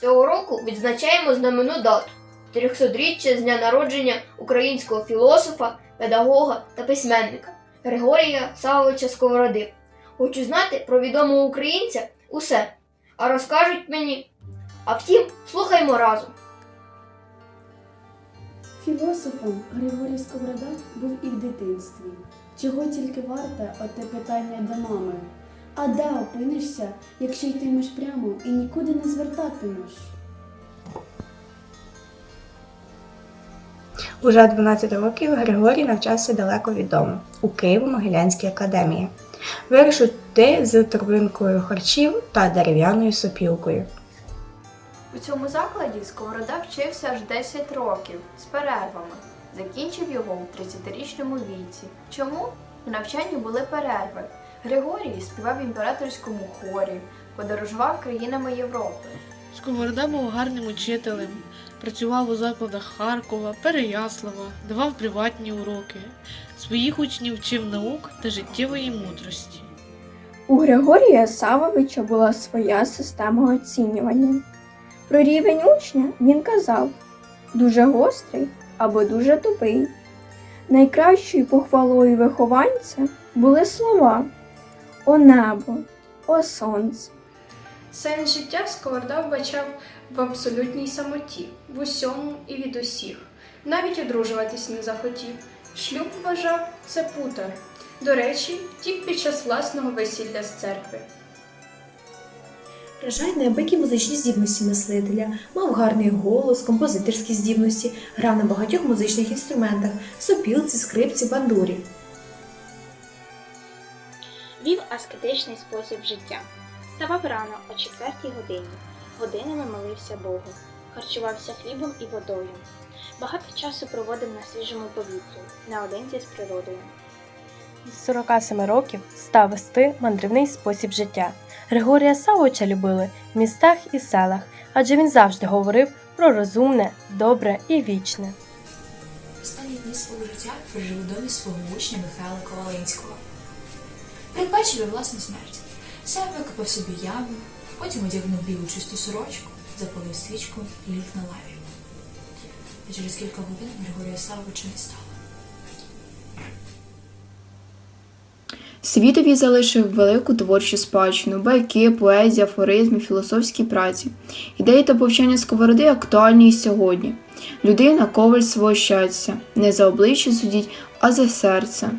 Цього року відзначаємо знаменну дату 300-річчя з дня народження українського філософа, педагога та письменника Григорія Савовича Сковороди. Хочу знати про відомого українця усе, а розкажуть мені. А втім, слухаймо разом. Філософом Григорій Сковорода був і в дитинстві. Чого тільки варте оте питання до мами. А де опинишся, якщо йтимеш прямо і нікуди не звертатимеш? Уже 12 років Григорій навчався далеко від дому у Києво-Могилянській академії. Вирішив йти з торбинкою харчів та дерев'яною сопілкою. У цьому закладі Сковорода вчився аж 10 років з перервами. Закінчив його у 30-річному віці. Чому? У навчанні були перерви. Григорій співав в імператорському хорі, подорожував країнами Європи. Сковорода був гарним учителем, працював у закладах Харкова, Переяслава, давав приватні уроки. Своїх учнів вчив наук та життєвої мудрості. У Григорія Савовича була своя система оцінювання. Про рівень учня він казав дуже гострий або дуже тупий. Найкращою похвалою вихованця були слова О небо, о сонце. Сенс життя Сковорода вбачав в абсолютній самоті, в усьому і від усіх. Навіть одружуватись не захотів. Шлюб вважав це путар. До речі, втік під час власного весілля з церкви. Вражає неабиякі музичні здібності мислителя, мав гарний голос, композиторські здібності, грав на багатьох музичних інструментах сопілці, скрипці, бандурі. Вів аскетичний спосіб життя. Вставав рано о четвертій годині, годинами молився Богу, харчувався хлібом і водою. Багато часу проводив на свіжому повітрі, наодинці з природою. З 47 років став вести мандрівний спосіб життя. Григорія Савовича любили в містах і селах, адже він завжди говорив про розумне, добре і вічне. Останні дні свого життя прожив у домі свого учня Михайла Ковалинського. Передбачив його власну смерть. Сам викопав собі яму, потім одягнув білу чисту сорочку, запалив свічку і ліг на лаві. А через кілька годин Григорія Савовича не стало. Світові залишив велику творчу спадщину, байки, поезія, афоризми, філософські праці. Ідеї та повчання сковороди актуальні і сьогодні. Людина коваль свого щастя, не за обличчя судіть, а за серце.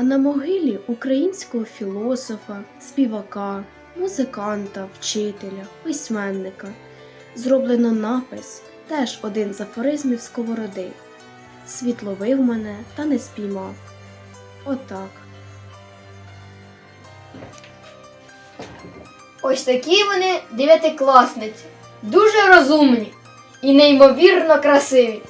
А на могилі українського філософа, співака, музиканта, вчителя, письменника зроблено напис, теж один з афоризмів сковороди. Світ ловив мене та не спіймав. Отак. Ось такі вони дев'ятикласниці, дуже розумні і неймовірно красиві.